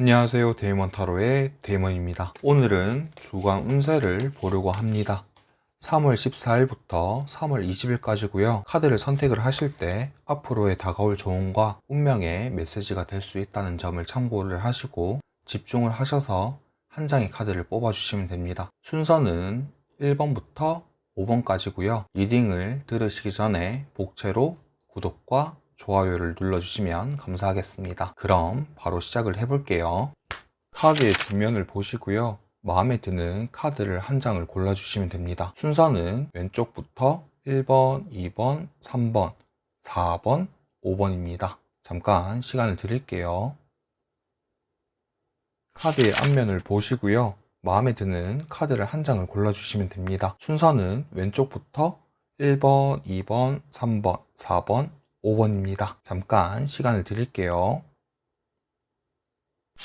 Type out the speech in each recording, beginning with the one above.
안녕하세요. 데이먼 타로의 데이먼입니다. 오늘은 주간 운세를 보려고 합니다. 3월 14일부터 3월 20일까지고요. 카드를 선택을 하실 때 앞으로의 다가올 조언과 운명의 메시지가 될 수 있다는 점을 참고를 하시고 집중을 하셔서 한 장의 카드를 뽑아 주시면 됩니다. 순서는 1번부터 5번까지고요. 리딩을 들으시기 전에 복채로 구독과 좋아요를 눌러주시면 감사하겠습니다. 그럼 바로 시작을 해볼게요. 카드의 뒷면을 보시고요. 마음에 드는 카드를 한 장을 골라주시면 됩니다. 순서는 왼쪽부터 1번, 2번, 3번, 4번, 5번입니다. 잠깐 시간을 드릴게요. 카드의 앞면을 보시고요. 마음에 드는 카드를 한 장을 골라주시면 됩니다. 순서는 왼쪽부터 1번, 2번, 3번, 4번, 5번입니다. 잠깐 시간을 드릴게요.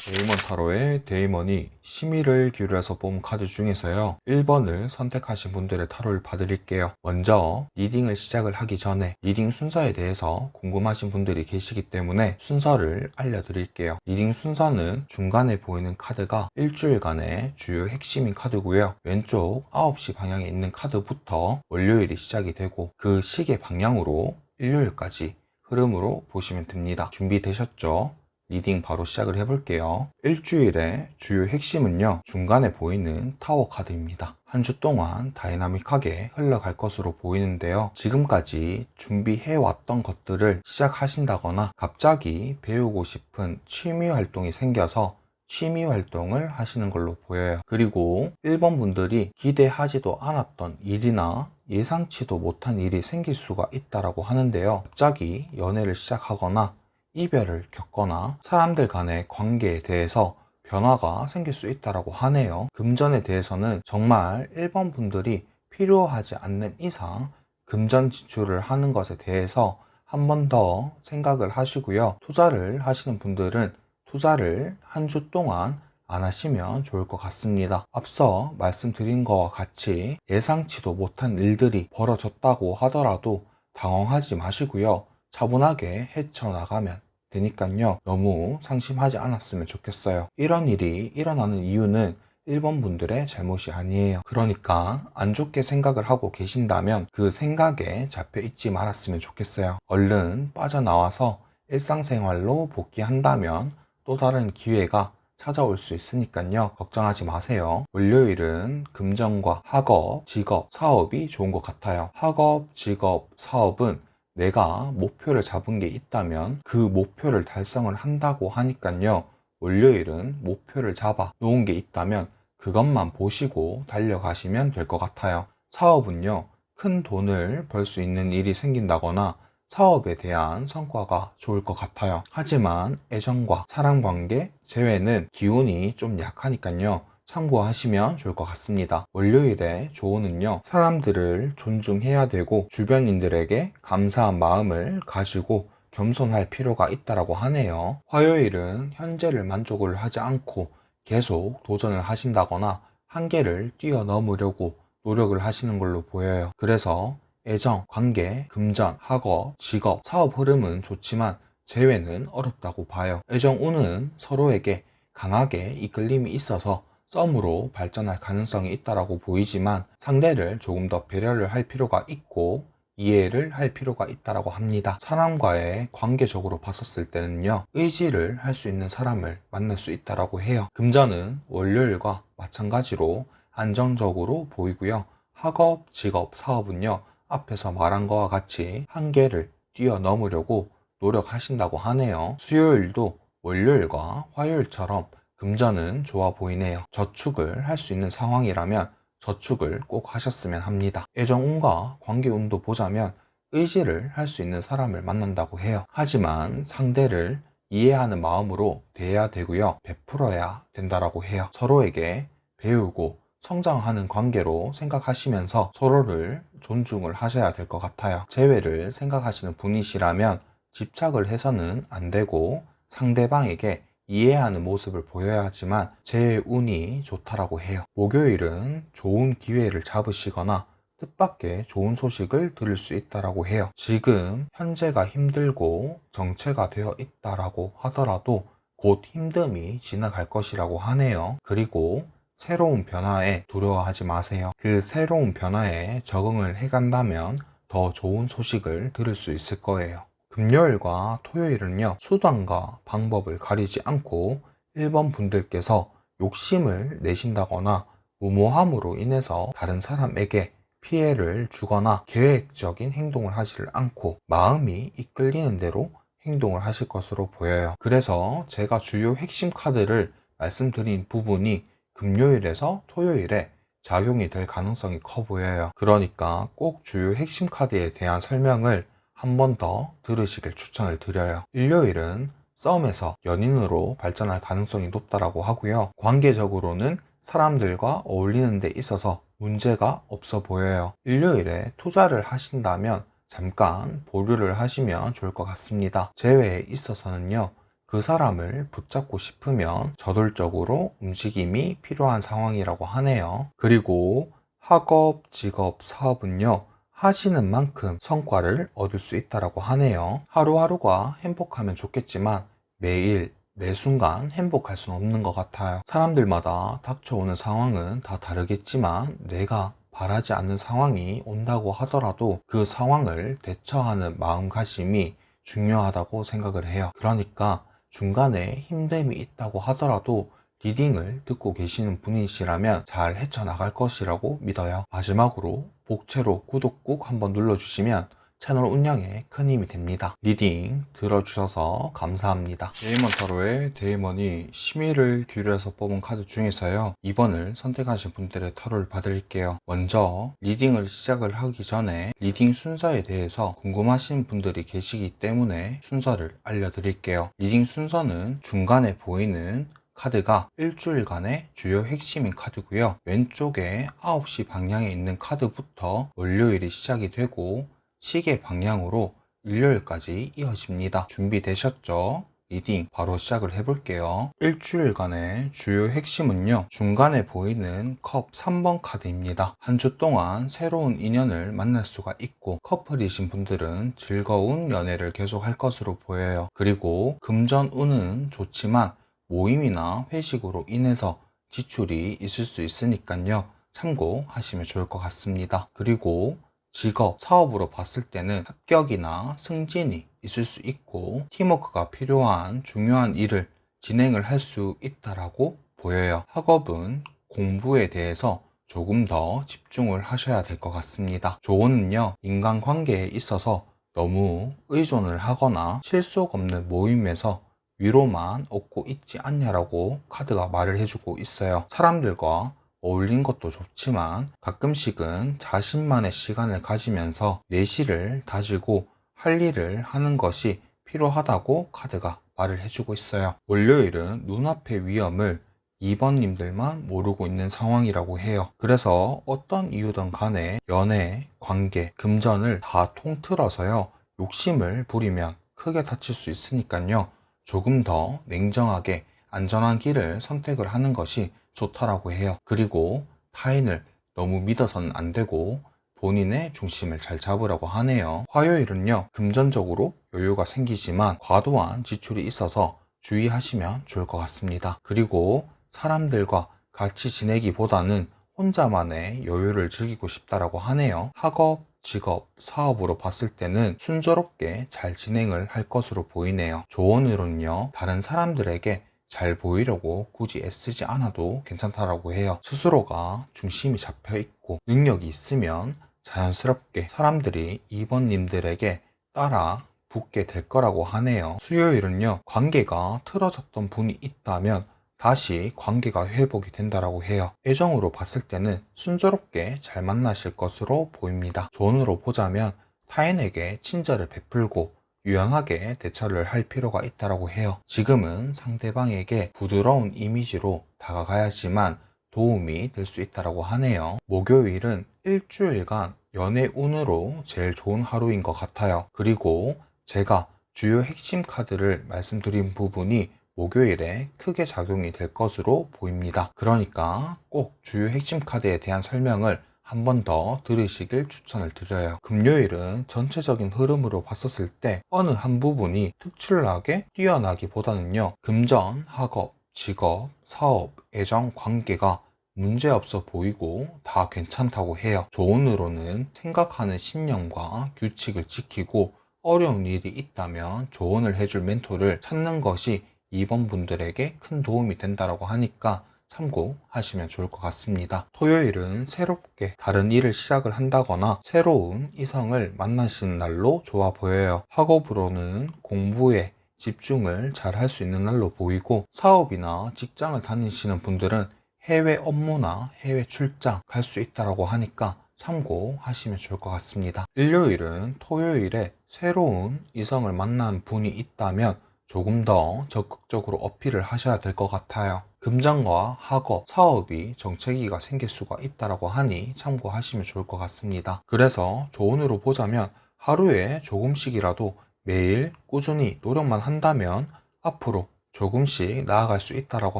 데이먼 타로의 데이먼이 심의를 기울여서 뽑은 카드 중에서요 1번을 선택하신 분들의 타로를 봐드릴게요 먼저 리딩을 시작을 하기 전에 리딩 순서에 대해서 궁금하신 분들이 계시기 때문에 순서를 알려드릴게요 리딩 순서는 중간에 보이는 카드가 일주일간의 주요 핵심인 카드고요 왼쪽 9시 방향에 있는 카드부터 월요일이 시작이 되고 그 시계 방향으로 일요일까지 흐름으로 보시면 됩니다 준비되셨죠? 리딩 바로 시작을 해볼게요. 일주일의 주요 핵심은요, 중간에 보이는 타워 카드입니다. 한 주 동안 다이나믹하게 흘러갈 것으로 보이는데요. 지금까지 준비해왔던 것들을 시작하신다거나 갑자기 배우고 싶은 취미 활동이 생겨서 취미 활동을 하시는 걸로 보여요. 그리고 1번 분들이 기대하지도 않았던 일이나 예상치도 못한 일이 생길 수가 있다라고 하는데요. 갑자기 연애를 시작하거나 이별을 겪거나 사람들 간의 관계에 대해서 변화가 생길 수 있다라고 하네요. 금전에 대해서는 정말 1번 분들이 필요하지 않는 이상 금전 지출을 하는 것에 대해서 한 번 더 생각을 하시고요. 투자를 하시는 분들은 투자를 한 주 동안 안 하시면 좋을 것 같습니다. 앞서 말씀드린 것과 같이 예상치도 못한 일들이 벌어졌다고 하더라도 당황하지 마시고요. 차분하게 헤쳐나가면 되니까요. 너무 상심하지 않았으면 좋겠어요. 이런 일이 일어나는 이유는 1번 분들의 잘못이 아니에요. 그러니까 안 좋게 생각을 하고 계신다면 그 생각에 잡혀 있지 말았으면 좋겠어요. 얼른 빠져나와서 일상생활로 복귀한다면 또 다른 기회가 찾아올 수 있으니까요. 걱정하지 마세요. 월요일은 금전과 학업, 직업, 사업이 좋은 것 같아요. 학업, 직업, 사업은 내가 목표를 잡은 게 있다면 그 목표를 달성을 한다고 하니까요. 월요일은 목표를 잡아 놓은 게 있다면 그것만 보시고 달려가시면 될 것 같아요. 사업은요, 큰 돈을 벌 수 있는 일이 생긴다거나 사업에 대한 성과가 좋을 것 같아요. 하지만 애정과 사랑 관계, 재회는 기운이 좀 약하니까요. 참고하시면 좋을 것 같습니다. 월요일에 조언은요, 사람들을 존중해야 되고 주변인들에게 감사한 마음을 가지고 겸손할 필요가 있다라고 하네요. 화요일은 현재를 만족을 하지 않고 계속 도전을 하신다거나 한계를 뛰어넘으려고 노력을 하시는 걸로 보여요. 그래서 애정, 관계, 금전, 학업, 직업, 사업 흐름은 좋지만 재회는 어렵다고 봐요. 애정 운은 서로에게 강하게 이끌림이 있어서 썸으로 발전할 가능성이 있다라고 보이지만 상대를 조금 더 배려를 할 필요가 있고 이해를 할 필요가 있다라고 합니다. 사람과의 관계적으로 봤었을 때는요, 의지를 할 수 있는 사람을 만날 수 있다라고 해요. 금전은 월요일과 마찬가지로 안정적으로 보이고요. 학업, 직업, 사업은요, 앞에서 말한 것과 같이 한계를 뛰어넘으려고 노력하신다고 하네요. 수요일도 월요일과 화요일처럼 금전은 좋아 보이네요. 저축을 할 수 있는 상황이라면 저축을 꼭 하셨으면 합니다. 애정운과 관계운도 보자면 의지를 할 수 있는 사람을 만난다고 해요. 하지만 상대를 이해하는 마음으로 대해야 되고요. 베풀어야 된다라고 해요. 서로에게 배우고 성장하는 관계로 생각하시면서 서로를 존중을 하셔야 될 것 같아요. 재회를 생각하시는 분이시라면 집착을 해서는 안 되고 상대방에게 이해하는 모습을 보여야 하지만 제 운이 좋다라고 해요. 목요일은 좋은 기회를 잡으시거나 뜻밖의 좋은 소식을 들을 수 있다라고 해요. 지금 현재가 힘들고 정체가 되어 있다라고 하더라도 곧 힘듦이 지나갈 것이라고 하네요. 그리고 새로운 변화에 두려워하지 마세요. 그 새로운 변화에 적응을 해간다면 더 좋은 소식을 들을 수 있을 거예요. 금요일과 토요일은요, 수단과 방법을 가리지 않고 1번 분들께서 욕심을 내신다거나 무모함으로 인해서 다른 사람에게 피해를 주거나 계획적인 행동을 하지 않고 마음이 이끌리는 대로 행동을 하실 것으로 보여요. 그래서 제가 주요 핵심 카드를 말씀드린 부분이 금요일에서 토요일에 작용이 될 가능성이 커 보여요. 그러니까 꼭 주요 핵심 카드에 대한 설명을 한 번 더 들으시길 추천을 드려요. 일요일은 썸에서 연인으로 발전할 가능성이 높다라고 하고요. 관계적으로는 사람들과 어울리는 데 있어서 문제가 없어 보여요. 일요일에 투자를 하신다면 잠깐 보류를 하시면 좋을 것 같습니다. 재회에 있어서는요. 그 사람을 붙잡고 싶으면 저돌적으로 움직임이 필요한 상황이라고 하네요. 그리고 학업, 직업, 사업은요. 하시는 만큼 성과를 얻을 수 있다라고 하네요. 하루하루가 행복하면 좋겠지만 매일 매 순간 행복할 수는 없는 것 같아요. 사람들마다 닥쳐오는 상황은 다 다르겠지만 내가 바라지 않는 상황이 온다고 하더라도 그 상황을 대처하는 마음가짐이 중요하다고 생각을 해요. 그러니까 중간에 힘듦이 있다고 하더라도 리딩을 듣고 계시는 분이시라면 잘 헤쳐나갈 것이라고 믿어요. 마지막으로 복채로 구독 꾹 한번 눌러주시면 채널 운영에 큰 힘이 됩니다. 리딩 들어주셔서 감사합니다. 데이먼 타로의 데이먼이 심의를 기울여서 뽑은 카드 중에서요. 2번을 선택하신 분들의 타로를 받을게요. 먼저 리딩을 시작을 하기 전에 리딩 순서에 대해서 궁금하신 분들이 계시기 때문에 순서를 알려드릴게요. 리딩 순서는 중간에 보이는 카드가 일주일간의 주요 핵심인 카드고요. 왼쪽에 9시 방향에 있는 카드부터 월요일이 시작이 되고 시계 방향으로 일요일까지 이어집니다. 준비되셨죠? 리딩 바로 시작을 해볼게요. 일주일간의 주요 핵심은요. 중간에 보이는 컵 3번 카드입니다. 한 주 동안 새로운 인연을 만날 수가 있고 커플이신 분들은 즐거운 연애를 계속할 것으로 보여요. 그리고 금전운은 좋지만 모임이나 회식으로 인해서 지출이 있을 수 있으니까요. 참고하시면 좋을 것 같습니다. 그리고 직업, 사업으로 봤을 때는 합격이나 승진이 있을 수 있고 팀워크가 필요한 중요한 일을 진행을 할 수 있다라고 보여요. 학업은 공부에 대해서 조금 더 집중을 하셔야 될 것 같습니다. 조언은요, 인간관계에 있어서 너무 의존을 하거나 실속 없는 모임에서 위로만 얻고 있지 않냐라고 카드가 말을 해주고 있어요. 사람들과 어울린 것도 좋지만 가끔씩은 자신만의 시간을 가지면서 내실을 다지고 할 일을 하는 것이 필요하다고 카드가 말을 해주고 있어요. 월요일은 눈앞의 위험을 2번님들만 모르고 있는 상황이라고 해요. 그래서 어떤 이유든 간에 연애, 관계, 금전을 다 통틀어서요. 욕심을 부리면 크게 다칠 수 있으니까요. 조금 더 냉정하게 안전한 길을 선택을 하는 것이 좋다라고 해요. 그리고 타인을 너무 믿어서는 안 되고 본인의 중심을 잘 잡으라고 하네요. 화요일은요, 금전적으로 여유가 생기지만 과도한 지출이 있어서 주의하시면 좋을 것 같습니다. 그리고 사람들과 같이 지내기보다는 혼자만의 여유를 즐기고 싶다라고 하네요. 학업, 직업, 사업으로 봤을 때는 순조롭게 잘 진행을 할 것으로 보이네요. 조언으로는요, 다른 사람들에게 잘 보이려고 굳이 애쓰지 않아도 괜찮다라고 해요. 스스로가 중심이 잡혀 있고 능력이 있으면 자연스럽게 사람들이 2번님들에게 따라 붙게 될 거라고 하네요. 수요일은요, 관계가 틀어졌던 분이 있다면 다시 관계가 회복이 된다라고 해요. 애정으로 봤을 때는 순조롭게 잘 만나실 것으로 보입니다. 조언으로 보자면 타인에게 친절을 베풀고 유연하게 대처를 할 필요가 있다고 해요. 지금은 상대방에게 부드러운 이미지로 다가가야지만 도움이 될 수 있다고 하네요. 목요일은 일주일간 연애 운으로 제일 좋은 하루인 것 같아요. 그리고 제가 주요 핵심 카드를 말씀드린 부분이 목요일에 크게 작용이 될 것으로 보입니다. 그러니까 꼭 주요 핵심 카드에 대한 설명을 한 번 더 들으시길 추천을 드려요. 금요일은 전체적인 흐름으로 봤었을 때 어느 한 부분이 특출나게 뛰어나기보다는요. 금전, 학업, 직업, 사업, 애정, 관계가 문제없어 보이고 다 괜찮다고 해요. 조언으로는 생각하는 신념과 규칙을 지키고 어려운 일이 있다면 조언을 해줄 멘토를 찾는 것이 이번 분들에게 큰 도움이 된다고 하니까 참고하시면 좋을 것 같습니다. 토요일은 새롭게 다른 일을 시작을 한다거나 새로운 이성을 만나시는 날로 좋아 보여요. 학업으로는 공부에 집중을 잘 할 수 있는 날로 보이고 사업이나 직장을 다니시는 분들은 해외 업무나 해외 출장 갈 수 있다고 하니까 참고하시면 좋을 것 같습니다. 일요일은 토요일에 새로운 이성을 만난 분이 있다면 조금 더 적극적으로 어필을 하셔야 될 것 같아요. 금전과 학업, 사업이 정체기가 생길 수가 있다고 하니 참고하시면 좋을 것 같습니다. 그래서 조언으로 보자면 하루에 조금씩이라도 매일 꾸준히 노력만 한다면 앞으로 조금씩 나아갈 수 있다고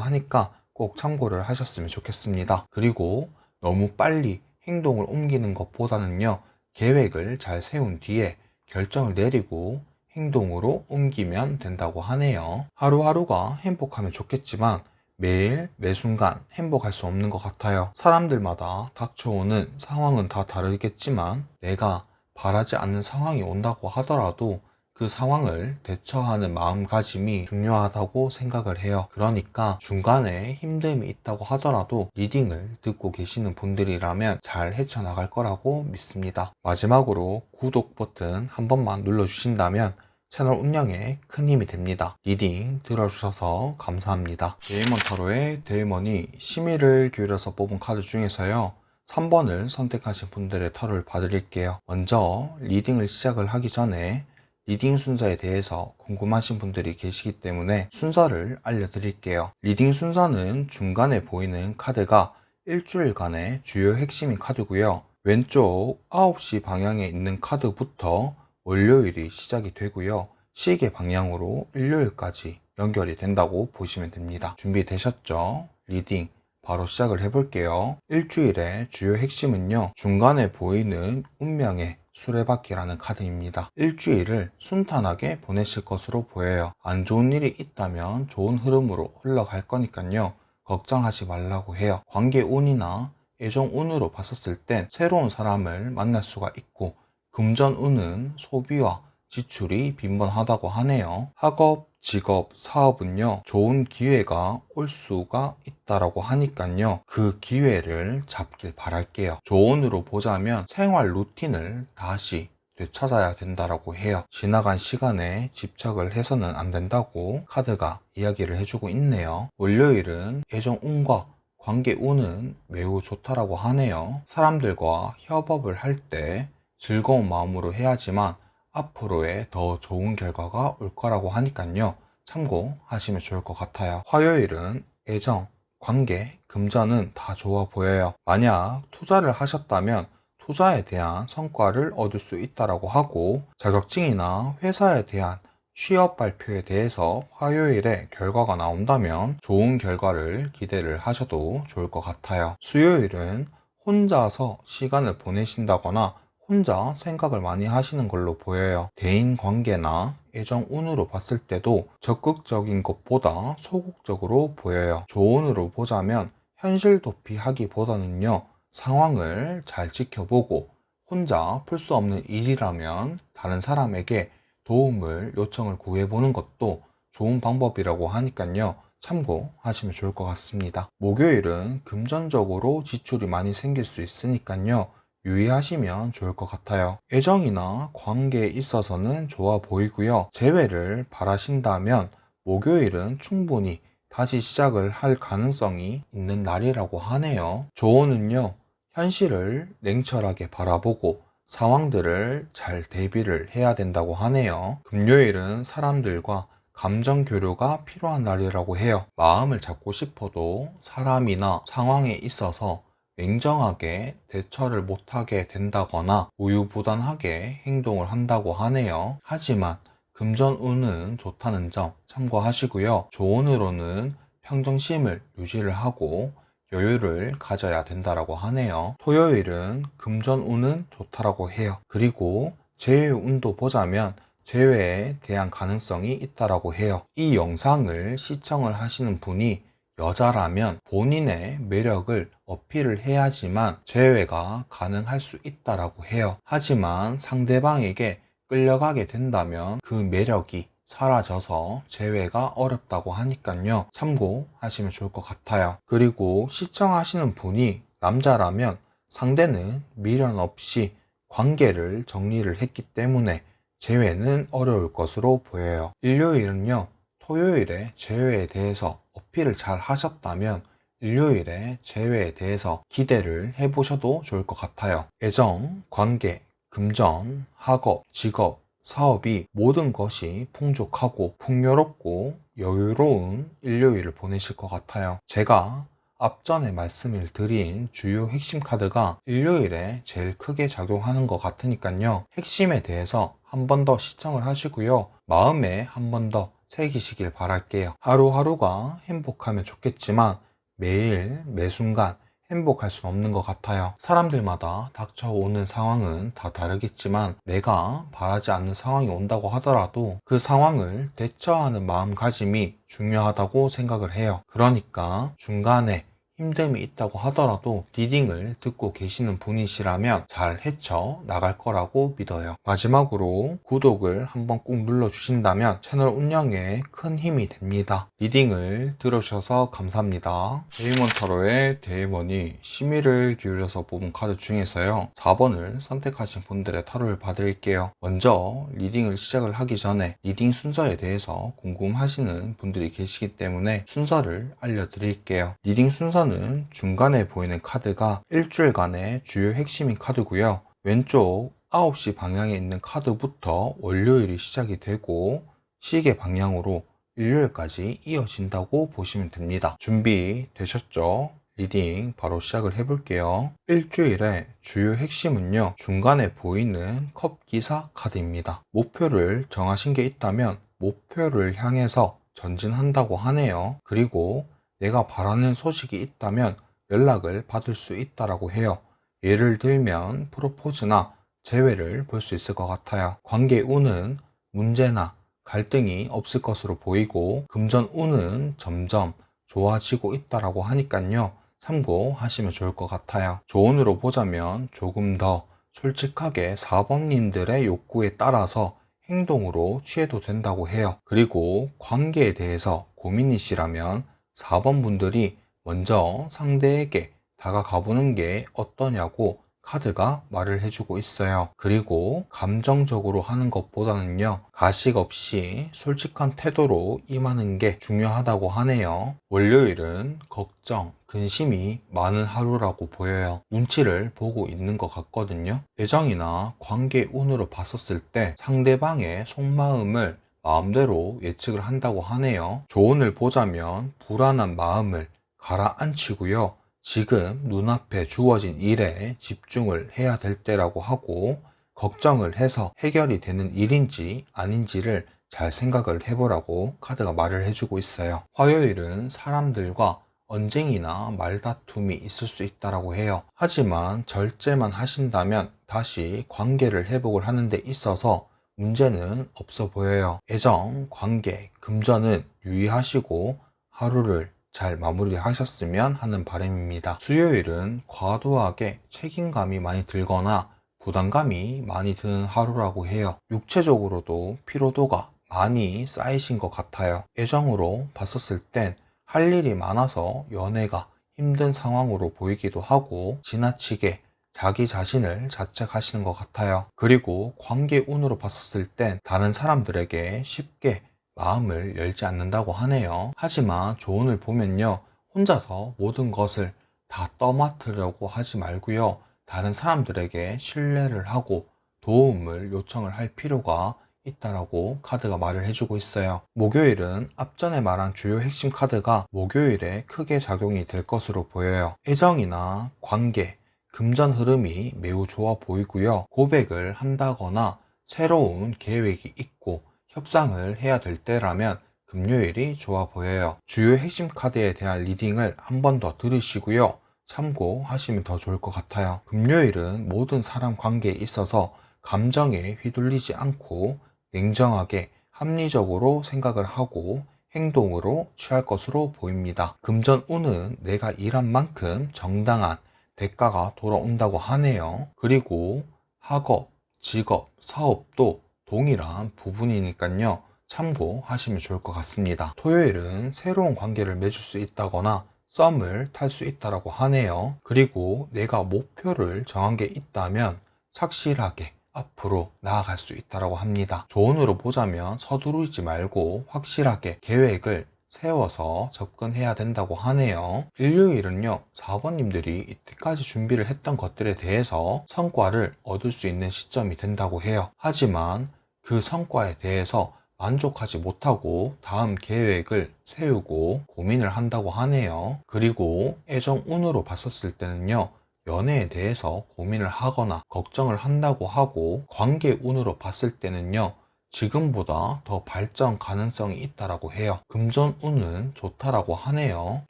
하니까 꼭 참고를 하셨으면 좋겠습니다. 그리고 너무 빨리 행동을 옮기는 것보다는요, 계획을 잘 세운 뒤에 결정을 내리고 행동으로 옮기면 된다고 하네요. 하루하루가 행복하면 좋겠지만 매일 매순간 행복할 수 없는 것 같아요. 사람들마다 닥쳐오는 상황은 다 다르겠지만 내가 바라지 않는 상황이 온다고 하더라도 그 상황을 대처하는 마음가짐이 중요하다고 생각을 해요. 그러니까 중간에 힘듦이 있다고 하더라도 리딩을 듣고 계시는 분들이라면 잘 헤쳐나갈 거라고 믿습니다. 마지막으로 구독 버튼 한 번만 눌러주신다면 채널 운영에 큰 힘이 됩니다. 리딩 들어주셔서 감사합니다. 데이먼 타로의 데이먼이 심의를 기울여서 뽑은 카드 중에서요. 3번을 선택하신 분들의 타로를 봐드릴게요. 먼저 리딩을 시작을 하기 전에 리딩 순서에 대해서 궁금하신 분들이 계시기 때문에 순서를 알려드릴게요. 리딩 순서는 중간에 보이는 카드가 일주일간의 주요 핵심인 카드고요. 왼쪽 9시 방향에 있는 카드부터 월요일이 시작이 되고요. 시계 방향으로 일요일까지 연결이 된다고 보시면 됩니다. 준비되셨죠? 리딩 바로 시작을 해볼게요. 일주일의 주요 핵심은요. 중간에 보이는 운명의 수레바퀴라는 카드입니다. 일주일을 순탄하게 보내실 것으로 보여요. 안 좋은 일이 있다면 좋은 흐름으로 흘러갈 거니까요. 걱정하지 말라고 해요. 관계 운이나 애정 운으로 봤었을 땐 새로운 사람을 만날 수가 있고 금전 운은 소비와 지출이 빈번하다고 하네요. 학업, 직업, 사업은요, 좋은 기회가 올 수가 있다라고 하니까요, 그 기회를 잡길 바랄게요. 조언으로 보자면 생활 루틴을 다시 되찾아야 된다라고 해요. 지나간 시간에 집착을 해서는 안 된다고 카드가 이야기를 해주고 있네요. 월요일은 애정 운과 관계 운은 매우 좋다라고 하네요. 사람들과 협업을 할 때 즐거운 마음으로 해야지만 앞으로의 더 좋은 결과가 올 거라고 하니까요. 참고하시면 좋을 것 같아요. 화요일은 애정, 관계, 금전은 다 좋아 보여요. 만약 투자를 하셨다면 투자에 대한 성과를 얻을 수 있다라고 하고 자격증이나 회사에 대한 취업 발표에 대해서 화요일에 결과가 나온다면 좋은 결과를 기대를 하셔도 좋을 것 같아요. 수요일은 혼자서 시간을 보내신다거나 혼자 생각을 많이 하시는 걸로 보여요. 대인 관계나 애정 운으로 봤을 때도 적극적인 것보다 소극적으로 보여요. 조언으로 보자면 현실 도피하기보다는요, 상황을 잘 지켜보고 혼자 풀 수 없는 일이라면 다른 사람에게 도움을 요청을 구해보는 것도 좋은 방법이라고 하니까요. 참고하시면 좋을 것 같습니다. 목요일은 금전적으로 지출이 많이 생길 수 있으니까요. 유의하시면 좋을 것 같아요. 애정이나 관계에 있어서는 좋아 보이고요. 재회를 바라신다면 목요일은 충분히 다시 시작을 할 가능성이 있는 날이라고 하네요. 조언은요, 현실을 냉철하게 바라보고 상황들을 잘 대비를 해야 된다고 하네요. 금요일은 사람들과 감정 교류가 필요한 날이라고 해요. 마음을 잡고 싶어도 사람이나 상황에 있어서 냉정하게 대처를 못하게 된다거나 우유부단하게 행동을 한다고 하네요. 하지만 금전운은 좋다는 점 참고하시고요. 조언으로는 평정심을 유지를 하고 여유를 가져야 된다라고 하네요. 토요일은 금전운은 좋다라고 해요. 그리고 재회운도 보자면 재회에 대한 가능성이 있다라고 해요. 이 영상을 시청을 하시는 분이 여자라면 본인의 매력을 어필을 해야지만 재회가 가능할 수 있다라고 해요. 하지만 상대방에게 끌려가게 된다면 그 매력이 사라져서 재회가 어렵다고 하니까요. 참고하시면 좋을 것 같아요. 그리고 시청하시는 분이 남자라면 상대는 미련 없이 관계를 정리를 했기 때문에 재회는 어려울 것으로 보여요. 일요일은요, 토요일에 재회에 대해서 어필을 잘 하셨다면 일요일에 재회에 대해서 기대를 해보셔도 좋을 것 같아요. 애정, 관계, 금전, 학업, 직업, 사업이 모든 것이 풍족하고 풍요롭고 여유로운 일요일을 보내실 것 같아요. 제가 앞전에 말씀을 드린 주요 핵심 카드가 일요일에 제일 크게 작용하는 것 같으니까요. 핵심에 대해서 한 번 더 시청을 하시고요. 마음에 한 번 더 새기시길 바랄게요. 하루하루가 행복하면 좋겠지만 매일, 매 순간 행복할 수 없는 것 같아요. 사람들마다 닥쳐오는 상황은 다 다르겠지만 내가 바라지 않는 상황이 온다고 하더라도 그 상황을 대처하는 마음가짐이 중요하다고 생각을 해요. 그러니까 중간에 힘듦이 있다고 하더라도 리딩을 듣고 계시는 분이시라면 잘 헤쳐 나갈 거라고 믿어요. 마지막으로 구독을 한번 꾹 눌러주신다면 채널 운영에 큰 힘이 됩니다. 리딩을 들어주셔서 감사합니다. 데이먼 타로의 데이먼이 심의를 기울여서 뽑은 카드 중에서요. 4번을 선택하신 분들의 타로를 봐드릴게요. 먼저 리딩을 시작을 하기 전에 리딩 순서에 대해서 궁금하시는 분들이 계시기 때문에 순서를 알려드릴게요. 리딩 순서 는 중간에 보이는 카드가 일주일간의 주요 핵심인 카드고요. 왼쪽 9시 방향에 있는 카드부터 월요일이 시작이 되고 시계 방향으로 일요일까지 이어진다고 보시면 됩니다. 준비 되셨죠? 리딩 바로 시작을 해볼게요. 일주일의 주요 핵심은요, 중간에 보이는 컵 기사 카드입니다. 목표를 정하신 게 있다면 목표를 향해서 전진한다고 하네요. 그리고 내가 바라는 소식이 있다면 연락을 받을 수 있다라고 해요. 예를 들면 프로포즈나 재회를 볼 수 있을 것 같아요. 관계 운은 문제나 갈등이 없을 것으로 보이고 금전 운은 점점 좋아지고 있다라고 하니까요. 참고하시면 좋을 것 같아요. 조언으로 보자면 조금 더 솔직하게 4번님들의 욕구에 따라서 행동으로 취해도 된다고 해요. 그리고 관계에 대해서 고민이시라면 4번 분들이 먼저 상대에게 다가가 보는 게 어떠냐고 카드가 말을 해주고 있어요. 그리고 감정적으로 하는 것보다는요, 가식 없이 솔직한 태도로 임하는 게 중요하다고 하네요. 월요일은 걱정, 근심이 많은 하루라고 보여요. 눈치를 보고 있는 것 같거든요. 애정이나 관계 운으로 봤었을 때 상대방의 속마음을 마음대로 예측을 한다고 하네요. 조언을 보자면 불안한 마음을 가라앉히고요. 지금 눈앞에 주어진 일에 집중을 해야 될 때라고 하고 걱정을 해서 해결이 되는 일인지 아닌지를 잘 생각을 해보라고 카드가 말을 해주고 있어요. 화요일은 사람들과 언쟁이나 말다툼이 있을 수 있다라고 해요. 하지만 절제만 하신다면 다시 관계를 회복을 하는 데 있어서 문제는 없어 보여요. 애정, 관계, 금전은 유의하시고 하루를 잘 마무리하셨으면 하는 바람입니다. 수요일은 과도하게 책임감이 많이 들거나 부담감이 많이 드는 하루라고 해요. 육체적으로도 피로도가 많이 쌓이신 것 같아요. 애정으로 봤었을 땐 할 일이 많아서 연애가 힘든 상황으로 보이기도 하고 지나치게 자기 자신을 자책하시는 것 같아요. 그리고 관계 운으로 봤었을 땐 다른 사람들에게 쉽게 마음을 열지 않는다고 하네요. 하지만 조언을 보면요. 혼자서 모든 것을 다 떠맡으려고 하지 말고요. 다른 사람들에게 신뢰를 하고 도움을 요청을 할 필요가 있다라고 카드가 말을 해주고 있어요. 목요일은 앞전에 말한 주요 핵심 카드가 목요일에 크게 작용이 될 것으로 보여요. 애정이나 관계, 금전 흐름이 매우 좋아 보이고요. 고백을 한다거나 새로운 계획이 있고 협상을 해야 될 때라면 금요일이 좋아 보여요. 주요 핵심 카드에 대한 리딩을 한 번 더 들으시고요. 참고하시면 더 좋을 것 같아요. 금요일은 모든 사람 관계에 있어서 감정에 휘둘리지 않고 냉정하게 합리적으로 생각을 하고 행동으로 취할 것으로 보입니다. 금전 운은 내가 일한 만큼 정당한 대가가 돌아온다고 하네요. 그리고 학업, 직업, 사업도 동일한 부분이니까요. 참고하시면 좋을 것 같습니다. 토요일은 새로운 관계를 맺을 수 있다거나 썸을 탈 수 있다라고 하네요. 그리고 내가 목표를 정한 게 있다면 착실하게 앞으로 나아갈 수 있다라고 합니다. 조언으로 보자면 서두르지 말고 확실하게 계획을 세워서 접근해야 된다고 하네요. 일요일은요, 4번님들이 이때까지 준비를 했던 것들에 대해서 성과를 얻을 수 있는 시점이 된다고 해요. 하지만 그 성과에 대해서 만족하지 못하고 다음 계획을 세우고 고민을 한다고 하네요. 그리고 애정운으로 봤었을 때는요, 연애에 대해서 고민을 하거나 걱정을 한다고 하고 관계운으로 봤을 때는요, 지금보다 더 발전 가능성이 있다라고 해요. 금전운은 좋다라고 하네요.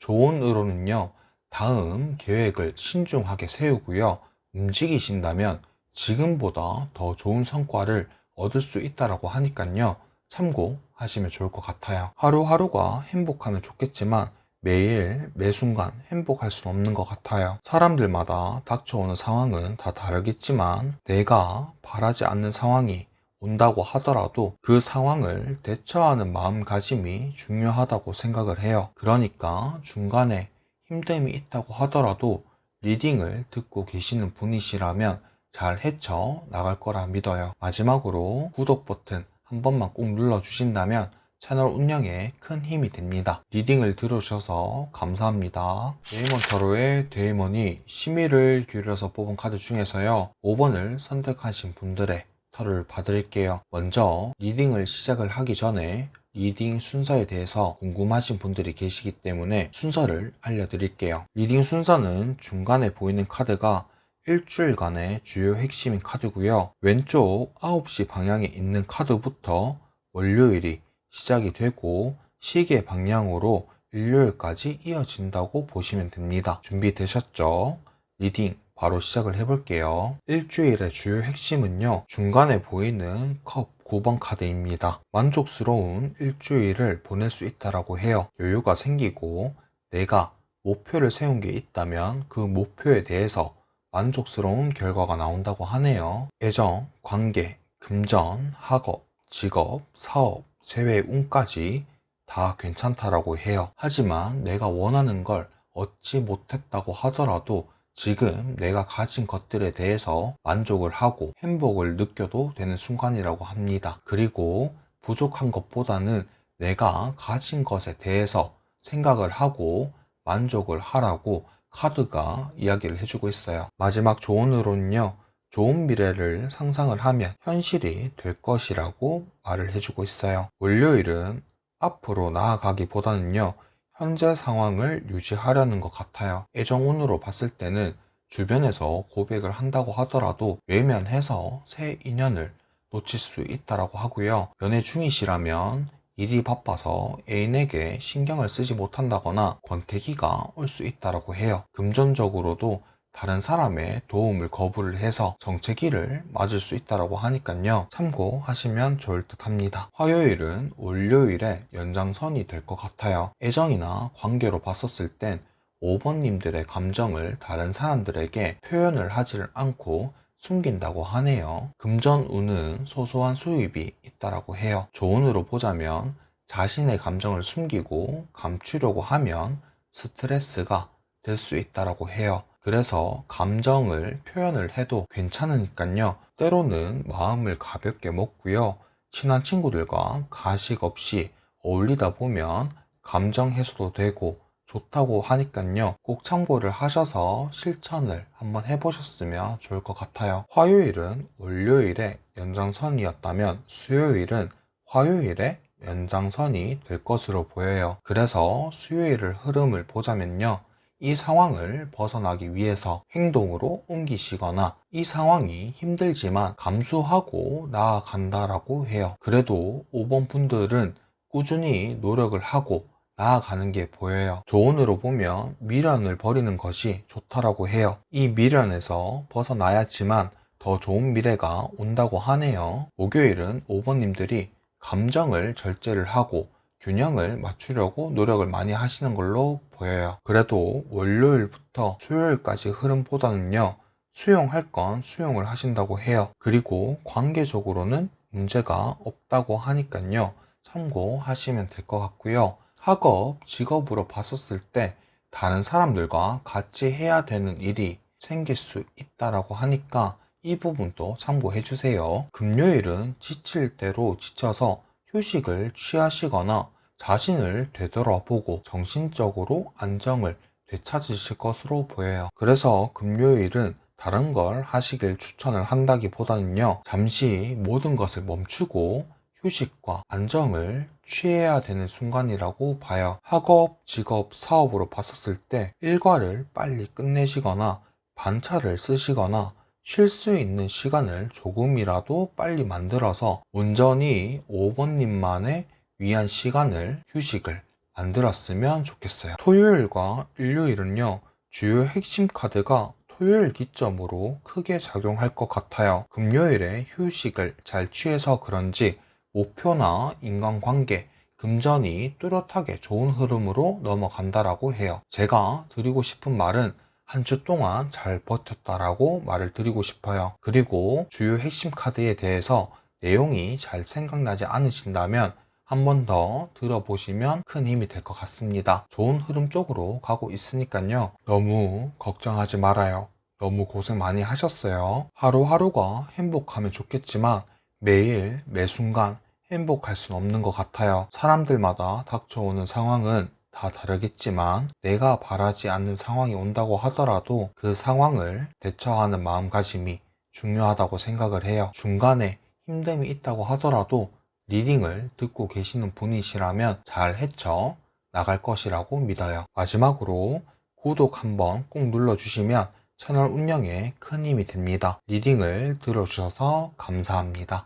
조언으로는요, 다음 계획을 신중하게 세우고요, 움직이신다면 지금보다 더 좋은 성과를 얻을 수 있다라고 하니까요, 참고하시면 좋을 것 같아요. 하루하루가 행복하면 좋겠지만 매일 매 순간 행복할 수는 없는 것 같아요. 사람들마다 닥쳐오는 상황은 다 다르겠지만 내가 바라지 않는 상황이 온다고 하더라도 그 상황을 대처하는 마음가짐이 중요하다고 생각을 해요. 그러니까 중간에 힘듦이 있다고 하더라도 리딩을 듣고 계시는 분이시라면 잘 헤쳐 나갈 거라 믿어요. 마지막으로 구독 버튼 한 번만 꼭 눌러주신다면 채널 운영에 큰 힘이 됩니다. 리딩을 들으셔서 감사합니다. 데이먼 타로의 데이먼이 심의를 기울여서 뽑은 카드 중에서요. 5번을 선택하신 분들의 를 봐드릴게요. 먼저 리딩을 시작을 하기 전에 리딩 순서에 대해서 궁금하신 분들이 계시기 때문에 순서를 알려드릴게요. 리딩 순서는 중간에 보이는 카드가 일주일간의 주요 핵심인 카드고요. 왼쪽 9시 방향에 있는 카드부터 월요일이 시작이 되고 시계 방향으로 일요일까지 이어진다고 보시면 됩니다. 준비되셨죠? 리딩 바로 시작을 해볼게요. 일주일의 주요 핵심은요. 중간에 보이는 컵 9번 카드입니다. 만족스러운 일주일을 보낼 수 있다라고 해요. 여유가 생기고 내가 목표를 세운 게 있다면 그 목표에 대해서 만족스러운 결과가 나온다고 하네요. 애정, 관계, 금전, 학업, 직업, 사업, 세외 운까지 다 괜찮다라고 해요. 하지만 내가 원하는 걸 얻지 못했다고 하더라도 지금 내가 가진 것들에 대해서 만족을 하고 행복을 느껴도 되는 순간이라고 합니다. 그리고 부족한 것보다는 내가 가진 것에 대해서 생각을 하고 만족을 하라고 카드가 이야기를 해주고 있어요. 마지막 조언으로는요. 좋은 미래를 상상을 하면 현실이 될 것이라고 말을 해주고 있어요. 월요일은 앞으로 나아가기보다는요. 현재 상황을 유지하려는 것 같아요. 애정운으로 봤을 때는 주변에서 고백을 한다고 하더라도 외면해서 새 인연을 놓칠 수 있다라고 하고요. 연애 중이시라면 일이 바빠서 애인에게 신경을 쓰지 못한다거나 권태기가 올 수 있다라고 해요. 금전적으로도 다른 사람의 도움을 거부를 해서 정체기를 맞을 수 있다라고 하니까요. 참고하시면 좋을 듯 합니다. 화요일은 월요일의 연장선이 될 것 같아요. 애정이나 관계로 봤었을 땐 5번님들의 감정을 다른 사람들에게 표현을 하지를 않고 숨긴다고 하네요. 금전운은 소소한 수입이 있다라고 해요. 조언으로 보자면 자신의 감정을 숨기고 감추려고 하면 스트레스가 될 수 있다라고 해요. 그래서 감정을 표현을 해도 괜찮으니까요. 때로는 마음을 가볍게 먹고요. 친한 친구들과 가식 없이 어울리다 보면 감정 해소도 되고 좋다고 하니까요. 꼭 참고를 하셔서 실천을 한번 해보셨으면 좋을 것 같아요. 화요일은 월요일의 연장선이었다면 수요일은 화요일의 연장선이 될 것으로 보여요. 그래서 수요일을 흐름을 보자면요. 이 상황을 벗어나기 위해서 행동으로 옮기시거나 이 상황이 힘들지만 감수하고 나아간다라고 해요. 그래도 5번 분들은 꾸준히 노력을 하고 나아가는 게 보여요. 조언으로 보면 미련을 버리는 것이 좋다라고 해요. 이 미련에서 벗어나야지만 더 좋은 미래가 온다고 하네요. 목요일은 5번님들이 감정을 절제를 하고 균형을 맞추려고 노력을 많이 하시는 걸로 보여요. 그래도 월요일부터 수요일까지 흐름보다는요, 수용할 건 수용을 하신다고 해요. 그리고 관계적으로는 문제가 없다고 하니까요, 참고하시면 될 것 같고요. 학업, 직업으로 봤었을 때 다른 사람들과 같이 해야 되는 일이 생길 수 있다라고 하니까 이 부분도 참고해 주세요. 금요일은 지칠 대로 지쳐서 휴식을 취하시거나 자신을 되돌아보고 정신적으로 안정을 되찾으실 것으로 보여요. 그래서 금요일은 다른 걸 하시길 추천을 한다기보다는요, 잠시 모든 것을 멈추고 휴식과 안정을 취해야 되는 순간이라고 봐요. 학업, 직업, 사업으로 봤었을 때 일과를 빨리 끝내시거나 반차를 쓰시거나 쉴 수 있는 시간을 조금이라도 빨리 만들어서 온전히 5번님만의 위한 시간을 휴식을 만들었으면 좋겠어요. 토요일과 일요일은요, 주요 핵심 카드가 토요일 기점으로 크게 작용할 것 같아요. 금요일에 휴식을 잘 취해서 그런지 목표나 인간관계, 금전이 뚜렷하게 좋은 흐름으로 넘어간다라고 해요. 제가 드리고 싶은 말은 한 주 동안 잘 버텼다라고 말을 드리고 싶어요. 그리고 주요 핵심 카드에 대해서 내용이 잘 생각나지 않으신다면 한 번 더 들어보시면 큰 힘이 될 것 같습니다. 좋은 흐름 쪽으로 가고 있으니까요. 너무 걱정하지 말아요. 너무 고생 많이 하셨어요. 하루하루가 행복하면 좋겠지만 매일, 매 순간 행복할 순 없는 것 같아요. 사람들마다 닥쳐오는 상황은 다 다르겠지만 내가 바라지 않는 상황이 온다고 하더라도 그 상황을 대처하는 마음가짐이 중요하다고 생각을 해요. 중간에 힘듦이 있다고 하더라도 리딩을 듣고 계시는 분이시라면 잘 헤쳐 나갈 것이라고 믿어요. 마지막으로 구독 한번 꼭 눌러주시면 채널 운영에 큰 힘이 됩니다. 리딩을 들어주셔서 감사합니다.